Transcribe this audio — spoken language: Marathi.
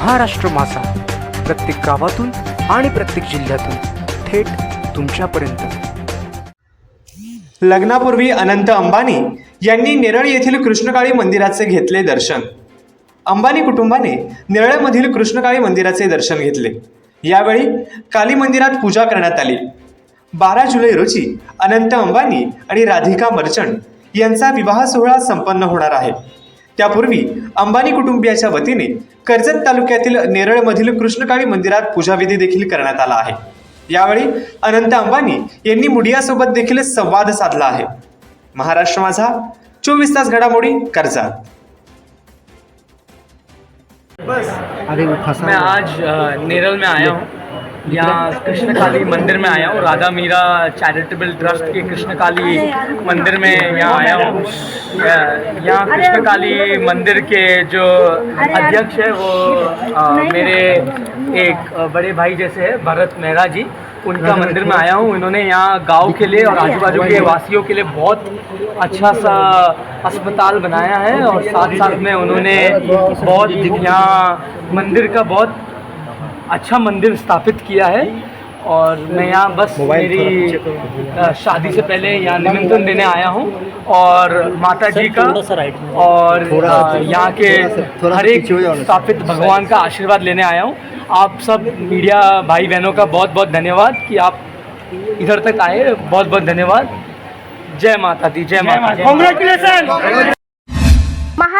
महाराष्ट्र मासा प्रत्येक गावातून आणि प्रत्येक जिल्ह्यातून थेट तुमच्यापर्यंत. लग्नापूर्वी अनंत अंबानी यांनी नेरळ येथील कृष्णकाळी मंदिराचे घेतले दर्शन. अंबानी कुटुंबाने नेरळमधील कृष्णकाळी मंदिराचे दर्शन घेतले. यावेळी काली मंदिरात पूजा करण्यात आली. बारा जुलै रोजी अनंत अंबानी आणि राधिका मर्चंट यांचा विवाह सोहळा संपन्न होणार आहे. त्यापूर्वी अंबानी कुटुंबियाच्या वतीने कर्जत तालुक्यातील नेरळमधील कृष्णकाळी मंदिरात पूजाविधी देखील करण्यात आला आहे. यावेळी अनंत अंबानी यांनी मीडियासोबत देखील संवाद साधला आहे. महाराष्ट्र माझा चोवीस तास घडामोडी कर्जत. मैं आज नेरल में आया हूँ. यहाँ कृष्ण काली मंदिर में आया हूँ राधा मीरा चैरिटेबल ट्रस्ट के कृष्ण काली मंदिर में यहाँ आया हूँ। यहाँ कृष्ण काली मंदिर के जो अध्यक्ष है वो अ, मेरे एक बड़े भाई जैसे है भरत मेहरा जी उनका मंदिर में आया हूँ। इन्होंने यहाँ गाँव के लिए और आजू बाजू के वासियों के लिए बहुत अच्छा सा अस्पताल बनाया है और साथ साथ में उन्होंने बहुत यहाँ मंदिर का बहुत अच्छा मंदिर स्थापित किया है और मैं यहाँ बस मेरी शादी से पहले यहाँ निमंत्रण देने आया हूँ और माता जी का और यहाँ के हर एक स्थापित भगवान का आशीर्वाद लेने आया हूँ। आप सब मीडिया भाई बहनों का बहुत बहुत धन्यवाद कि आप इधर तक आए। बहुत बहुत धन्यवाद। जय माता दी जय माता दी।